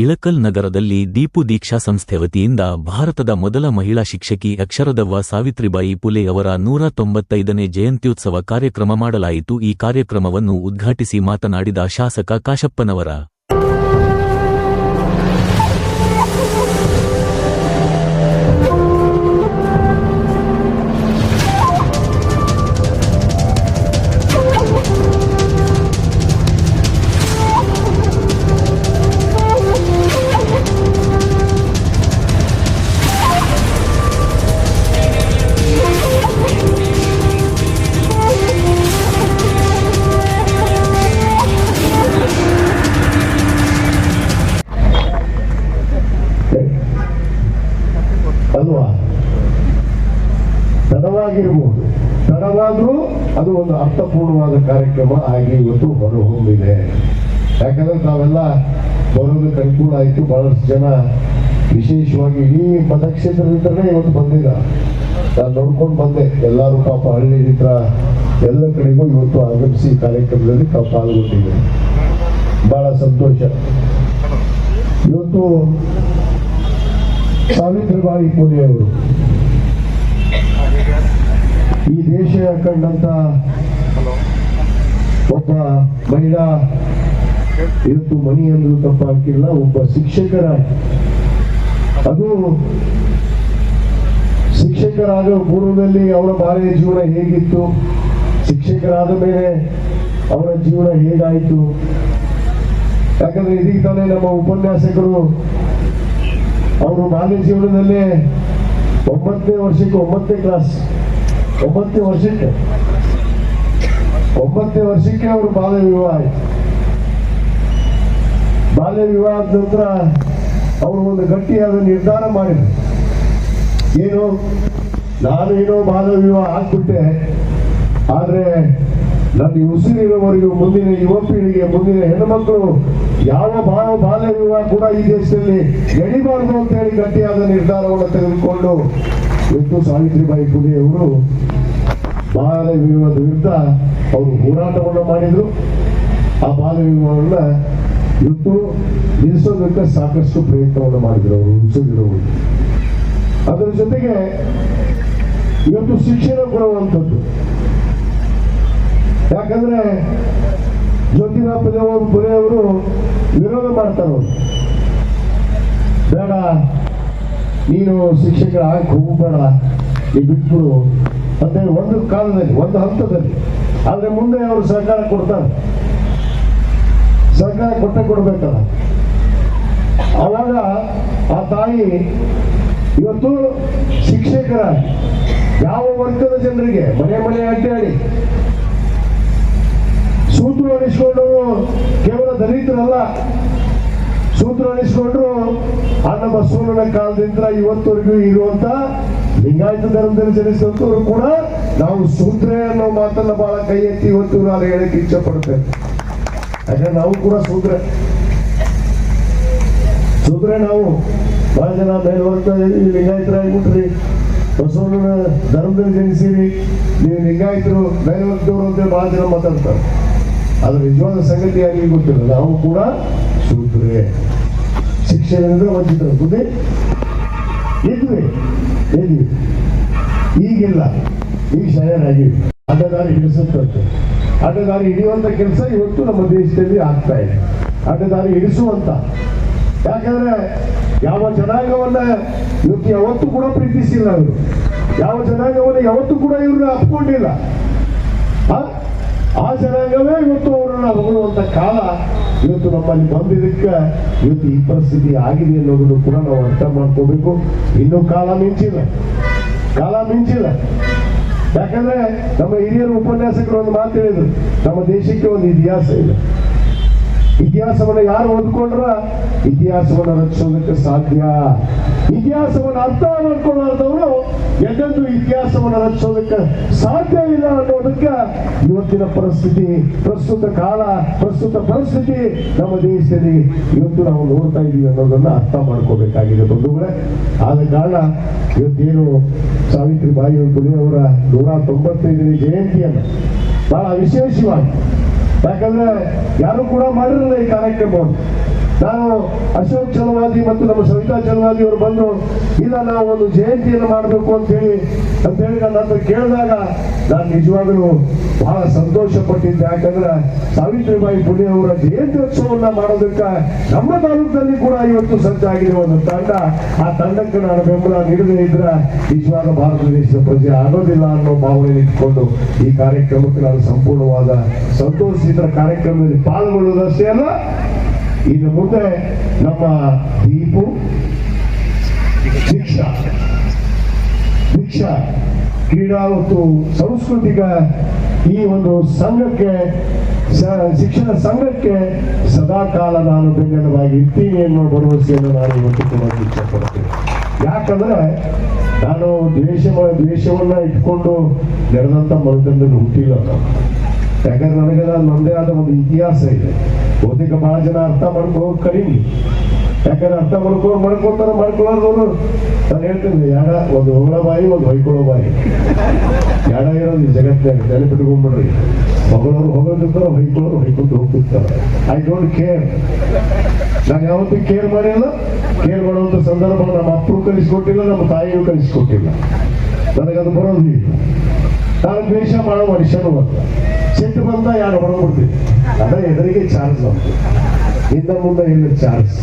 ಇಳಕಲ್ ನಗರದಲ್ಲಿ ದೀಪು ದೀಕ್ಷಾ ಸಂಸ್ಥೆ ವತಿಯಿಂದ ಭಾರತದ ಮೊದಲ ಮಹಿಳಾ ಶಿಕ್ಷಕಿ ಅಕ್ಷರದವ್ವ ಸಾವಿತ್ರಿಬಾಯಿ ಪುಲೆ ಅವರ ನೂರ ತೊಂಬತ್ತೈದನೇ ಜಯಂತ್ಯುತ್ಸವ ಕಾರ್ಯಕ್ರಮ ಮಾಡಲಾಯಿತು. ಈ ಕಾರ್ಯಕ್ರಮವನ್ನು ಉದ್ಘಾಟಿಸಿ ಮಾತನಾಡಿದ ಶಾಸಕ ಕಾಶಪ್ಪನವರ ಅಲ್ವಾ ತಡವಾಗಿರ್ಬೋದು. ತಡವಾದ್ರೂ ಅದು ಒಂದು ಅರ್ಥಪೂರ್ಣವಾದ ಕಾರ್ಯಕ್ರಮ ಆಗಿ ಇವತ್ತು ಹೊರಹೊಮ್ಮಿದೆ. ಯಾಕಂದ್ರೆ ತಾವೆಲ್ಲ ಬರೋದಕ್ಕೆ ಅನುಕೂಲ ಆಯ್ತು. ಬಹಳಷ್ಟು ಜನ ವಿಶೇಷವಾಗಿ ಇಡೀ ಮತಕ್ಷೇತ್ರದಿಂದಲೇ ಇವತ್ತು ಬಂದಿಲ್ಲ. ನಾನು ನೋಡ್ಕೊಂಡು ಬಂದೆ. ಎಲ್ಲರೂ ಪಾಪ ಹಳ್ಳಿ ಹತ್ರ ಎಲ್ಲ ಕಡೆಗೂ ಇವತ್ತು ಆಗಮಿಸಿ ಕಾರ್ಯಕ್ರಮದಲ್ಲಿ ತಾವು ಪಾಲ್ಗೊಂಡಿದ್ದೀರಿ. ಬಹಳ ಸಂತೋಷ. ಇವತ್ತು ಸಾವಿತ್ರಿಬಾಯಿ ಪುಲೆಯವರು. ಈ ದೇಶ ಕಂಡಂತ ಒಬ್ಬ ಮಹಿಳಾ ಇವತ್ತು ಮನಿ ಅಂದ್ರೂ ತಪ್ಪಾಗಿಲ್ಲ ಒಬ್ಬ ಶಿಕ್ಷಕರ ಅದು ಶಿಕ್ಷಕರಾದ ಪೂರ್ವದಲ್ಲಿ ಅವರ ಬಾಲ್ಯ ಜೀವನ ಹೇಗಿತ್ತು, ಶಿಕ್ಷಕರಾದ ಮೇಲೆ ಅವರ ಜೀವನ ಹೇಗಾಯಿತು? ಯಾಕಂದ್ರೆ ಇದೀಗ ತಾನೇ ನಮ್ಮ ಉಪನ್ಯಾಸಕರು ಅವರು ಬಾಲ್ಯ ಜೀವನದಲ್ಲಿ ಒಂಬತ್ತನೇ ವರ್ಷಕ್ಕೆ ಒಂಬತ್ತನೇ ಕ್ಲಾಸ್ ಒಂಬತ್ತನೇ ವರ್ಷಕ್ಕೆ ಒಂಬತ್ತನೇ ವರ್ಷಕ್ಕೆ ಅವರು ಬಾಲ್ಯ ವಿವಾಹ ಆಯ್ತು. ಬಾಲ್ಯ ವಿವಾಹದ ನಂತರ ಅವರು ಒಂದು ಗಟ್ಟಿಯಾದ ನಿರ್ಧಾರ ಮಾಡಿದ್ರು. ಏನು, ನಾನು ಏನೋ ಬಾಲ್ಯ ವಿವಾಹ ಆಗ್ಬಿಟ್ಟೆ, ಆದರೆ ನನ್ನ ಉಸಿರಿರುವವರೆಗೂ, ಮುಂದಿನ ಯುವ ಪೀಳಿಗೆ ಮುಂದಿನ ಹೆಣ್ಣುಮಕ್ಕಳು ಯಾವ ಬಾಲ ಬಾಲ್ಯ ವಿವಾಹ ಕೂಡ ಈ ದೇಶದಲ್ಲಿ ನಡಿಬಾರ್ದು ಅಂತ ಹೇಳಿ ಗಟ್ಟಿಯಾದ ನಿರ್ಧಾರವನ್ನು ತೆಗೆದುಕೊಂಡು ಇವತ್ತು ಸಾವಿತ್ರಿಬಾಯಿ ಪುಲೆ ಅವರು ಬಾಲ್ಯ ವಿವಾಹದ ವಿರುದ್ಧ ಅವರು ಹೋರಾಟವನ್ನು ಮಾಡಿದ್ರು. ಆ ಬಾಲ್ಯ ವಿವಾಹವನ್ನ ಇವತ್ತು ನಿಲ್ಲಿಸೋದಕ್ಕೆ ಸಾಕಷ್ಟು ಪ್ರಯತ್ನವನ್ನು ಮಾಡಿದ್ರು ಅವರು. ಅದರ ಜೊತೆಗೆ ಇವತ್ತು ಶಿಕ್ಷಣ ಕೊಡುವಂಥದ್ದು. ಯಾಕಂದ್ರೆ ಜ್ಯೋತಿಬಾ ಪುಲೆ ವಿರೋಧ ಮಾಡ್ತಾರೆ ಬೇಡ, ನೀನು ಶಿಕ್ಷಕರ ಹೋಗಬೇಡ ನೀ ಬಿಟ್ಬಿಡು. ಅಂತ ಹೇಳಿ ಒಂದು ಕಾಲದಲ್ಲಿ, ಒಂದು ಹಂತದಲ್ಲಿ. ಆದ್ರೆ ಮುಂದೆ ಅವರು ಸರ್ಕಾರ ಕೊಡ್ತಾರೆ. ಸರ್ಕಾರ ಕೊಟ್ಟೆ ಕೊಡ್ಬೇಕಲ್ಲ. ಅವಾಗ ಆ ತಾಯಿ ಇವತ್ತು ಶಿಕ್ಷಕರ ಯಾವ ವರ್ಗದ ಜನರಿಗೆ, ಮನೆ ಮನೆ ಅಡ್ಡಾಡಿ ಸೂತ್ರ ಅನಿಸ್ಕೊಂಡು ಕೇವಲ ದಲಿತರಲ್ಲ ಸೂತ್ರ ಅನಿಸ್ಕೊಂಡ್ರು ನಮ್ಮ ಬಸವಣ್ಣನ ಕಾಲದಿಂದ ಇವತ್ತವರೆಗೂ ಇರುವಂತ ಲಿಂಗಾಯತ ಧರ್ಮದಲ್ಲಿ ಜನಿಸಿದಂತವರು ಕೂಡ ನಾವು ಸೂತ್ರ ಅನ್ನೋ ಮಾತನ್ನ ಬಹಳ ಕೈ ಎತ್ತಿ ಇವತ್ತು ನಾನು ಹೇಳಕ್ಕೆ ಇಚ್ಛೆ ಪಡ್ತೇನೆ ಯಾಕಂದ್ರೆ ನಾವು ಕೂಡ ಸೂತ್ರ. ಸೂತ್ರ ನಾವು ಬಹಳ ಜನ ಮೇಲ್ವರ್ತ ಲಿಂಗಾಯತರಾಗ್ಬಿಟ್ರಿ. ಬಸವಣ್ಣನ ಧರ್ಮದಲ್ಲಿ ಜನಿಸಿರಿ. ನೀವು ಲಿಂಗಾಯತರು, ಮೇಲ್ವರ್ಗದವರು ಅಂತ ಬಹಳ ಜನ ಮಾತಾಡ್ತಾರೆ. ಅದ್ರ ನಿಜವಾದ ಸಂಗತಿ ಆಗಿ ಗೊತ್ತಿಲ್ಲ. ನಾವು ಕೂಡ ಶೂದ್ರೆ ಶಿಕ್ಷಣದಿಂದ ವಂಚಿತರು ಬುದ್ಧಿ ಇದ್ವಿ ಇದ್ವಿ ಈಗಿಲ್ಲ. ಈಗ ಶಯನಾಗಿವಿ ಅಡ್ಡದಾರಿ ಹಿಡಿಸುತ್ತಂತೆ ಅಡ್ಡದಾರಿ ಹಿಡಿಯುವಂತ ಕೆಲಸ ಇವತ್ತು ನಮ್ಮ ದೇಶದಲ್ಲಿ ಆಗ್ತಾ ಇದೆ. ಅಡ್ಡದಾರಿ ಹಿಡಿಸುವಂತ. ಯಾಕಂದ್ರೆ ಯಾವ ಜನಾಂಗವನ್ನ ಇವತ್ತು ಯಾವತ್ತೂ ಕೂಡ ಪ್ರೀತಿಸಿಲ್ಲ ಅವರು. ಯಾವ ಜನಾಂಗವನ್ನ ಯಾವತ್ತೂ ಕೂಡ ಇವ್ರನ್ನ ಅಪ್ಕೊಂಡಿಲ್ಲ. ಆ? ಜನಾಂಗವೇ ಇವತ್ತು ಅವರನ್ನ ಹೊಗಳುವಂತ ಕಾಲ ಇವತ್ತು ನಮ್ಮಲ್ಲಿ ಬಂದಿದ್ದಕ್ಕೆ ಇವತ್ತು ಈ ಪರಿಸ್ಥಿತಿ ಆಗಿದೆ ಅನ್ನೋದನ್ನು ಕೂಡ ನಾವು ಅರ್ಥ ಮಾಡ್ಕೋಬೇಕು. ಇನ್ನೂ ಕಾಲ ಮಿಂಚಿಲ್ಲ. ಕಾಲ ಮಿಂಚಿಲ್ಲ. ಯಾಕಂದ್ರೆ ನಮ್ಮ ಹಿರಿಯರು ಉಪನ್ಯಾಸಕರು ಒಂದು ಮಾತು ಹೇಳಿದ್ರು, ನಮ್ಮ ದೇಶಕ್ಕೆ ಒಂದು ಇತಿಹಾಸ ಇದೆ. ಇತಿಹಾಸವನ್ನ ಯಾರು ಓದ್ಕೊಂಡ್ರ? ಇತಿಹಾಸವನ್ನು ರಚಿಸೋದಕ್ಕೆ ಸಾಧ್ಯ. ಇತಿಹಾಸವನ್ನ ಅರ್ಥ ಮಾಡ್ಕೊಳ್ಳಾರ್ದವರು ಎಂದೆಂದು ಇತಿಹಾಸವನ್ನು ರಚಿಸೋದಕ್ಕೆ ಸಾಧ್ಯ ಇಲ್ಲ ಅನ್ನೋದಕ್ಕೆ ಇವತ್ತಿನ ಪರಿಸ್ಥಿತಿ, ಪ್ರಸ್ತುತ ಕಾಲ, ಪ್ರಸ್ತುತ ಪರಿಸ್ಥಿತಿ ನಮ್ಮ ದೇಶದಲ್ಲಿ ಇವತ್ತು ನಾವು ನೋಡ್ತಾ ಇದ್ದೀವಿ ಅನ್ನೋದನ್ನ ಅರ್ಥ ಮಾಡ್ಕೋಬೇಕಾಗಿದೆ ಬಂಧುಗಳೇ. ಆದ ಕಾರಣ ಇವತ್ತೇನು ಸಾವಿತ್ರಿ ಬಾಯಿ ಪುಲಿ ಅವರ ನೂರ ತೊಂಬತ್ತೈದನೇ ಜಯಂತಿಯನ್ನು ಬಹಳ ವಿಶೇಷವಾಗಿ. ಯಾಕಂದ್ರೆ ಯಾರು ಕೂಡ ಮಾಡಿರಲ್ಲ ಈ ಕಾರ್ಯಕ್ರಮವನ್ನು. ನಾನು ಅಶೋಕ್ ಚಲವಾದಿ ಮತ್ತು ನಮ್ಮ ಸವಿತಾ ಚಲವಾದಿ ಅವರು ಬಂದು, ಇಲ್ಲ, ನಾವು ಒಂದು ಜಯಂತಿಯನ್ನು ಮಾಡಬೇಕು ಅಂತ ಹೇಳಿ ನನ್ನ ಕೇಳಿದಾಗ ನಾನು ನಿಜವಾಗಲೂ ಬಹಳ ಸಂತೋಷ ಪಟ್ಟಿದ್ದೆ ಯಾಕಂದ್ರೆ ಸಾವಿತ್ರಿಬಾಯಿ ಪುಣೆ ಅವರ ಜಯಂತ್ಯೋತ್ಸವನ್ನ ಮಾಡೋದಕ್ಕೆ ನಮ್ಮ ತಾಲೂಕಿನಲ್ಲಿ ಕೂಡ ಇವತ್ತು ಸಜ್ಜಾಗಿದೆ ಒಂದು ತಂಡ. ಆ ತಂಡಕ್ಕೆ ನಾನು ಬೆಂಬಲ ನೀಡದೇ ಇದ್ರೆ ನಿಜವಾದ ಭಾರತ ದೇಶದ ಪ್ರಜೆ ಆಗೋದಿಲ್ಲ ಅನ್ನೋ ಭಾವನೆ ಇಟ್ಕೊಂಡು ಈ ಕಾರ್ಯಕ್ರಮಕ್ಕೆ ನಾನು ಸಂಪೂರ್ಣವಾದ ಸಂತೋಷಿತರ ಕಾರ್ಯಕ್ರಮದಲ್ಲಿ ಪಾಲ್ಗೊಳ್ಳುವುದಷ್ಟೇ ಅಲ್ಲ ಇನ್ನು ಮುಂದೆ ನಮ್ಮ ದೀಪು. ದೀಕ್ಷಾ. ದೀಕ್ಷಾ, ಕ್ರೀಡಾ ಮತ್ತು ಸಾಂಸ್ಕೃತಿಕ ಈ ಒಂದು ಸಂಘಕ್ಕೆ ಶಿಕ್ಷಣ ಸಂಘಕ್ಕೆ ಸದಾ ಕಾಲ ನಾನು ಬೆಂಬಲವಾಗಿ ಇರ್ತೀನಿ ಎನ್ನುವ ಭರವಸೆಯನ್ನು ನಾನು ಇವತ್ತು ಕೂಡ ಇಷ್ಟಪಡ್ತೀನಿ ಯಾಕಂದ್ರೆ ನಾನು ದ್ವೇಷ ದ್ವೇಷವನ್ನ ಇಟ್ಕೊಂಡು ನಡೆದಂತ ಮನದಲ್ಲಿ ಹುಟ್ಟಿಲ್ಲ ನಾನು. ಯಾಕಂದ್ರೆ ನನಗೆ ನನ್ನದೇ ಆದ ಒಂದು ಇತಿಹಾಸ ಇದೆ. ಬಹುತೇಕ ಬಹಳ ಜನ ಅರ್ಥ ಮಾಡ್ಕೋ ಕಡಿಮೆ. ಯಾಕಂದ್ರೆ ಅರ್ಥ ಮಾಡ್ಕೊಂಡು ಮಾಡ್ಕೊಂತಾರ ಮಾಡ್ಕೊಳ್ಳೋದವ್ರು ನಾನು ಹೇಳ್ತೀನಿ ಯಾಡ ಒಂದು ಹೋಗಳ ಬಾಯಿ, ಒಂದು ಹೊಯ್ಕೊಳ್ಳೋ ಬಾಯಿ. ಯಾಡ ಇರೋದು ಈ ಜಗತ್ತಿನಾಗ ಬಿಟ್ಕೊಂಡ್ಬಿಡ್ರಿ. ಮಗಳವ್ರು ಹೊಗಳಿರ್ತಾರೆ ಹೊಯ್ಕೊಳ್ಳೋರು ಹೊಯ್ಕೊಂಡು ಹೋಗ್ತಿರ್ತಾರೆ. ಐ ಡೋಂಟ್ ಕೇರ್ ನಾನು ಯಾವತ್ತೂ ಕೇರ್ ಮಾಡಿಲ್ಲ. ಕೇರ್ ಮಾಡುವಂತ ಸಂದರ್ಭ ನಮ್ಮ ಅಪ್ಪರು ಕಲಿಸ್ಕೊಟ್ಟಿಲ್ಲ ನಮ್ಮ ತಾಯಿಯೂ ಕಲಿಸ್ಕೊಟ್ಟಿಲ್ಲ ನನಗದು ಬರೋದು ನಾನು ದ್ವೇಷ ಮಾಡೋ ಮನುಷ್ಯನು ಅಂತ ಸಿಟ್ಟು ಬಂದ ಯಾರು ಹೊರಬಿಡ್ತೀನಿ ಅದೇ ಎದುರಿಗೆ ಚಾರ್ಜ್ ನಮ್ದು ಹಿಂದೆ ಮುಂದೆ ಇಲ್ಲ ಚಾರ್ಜ್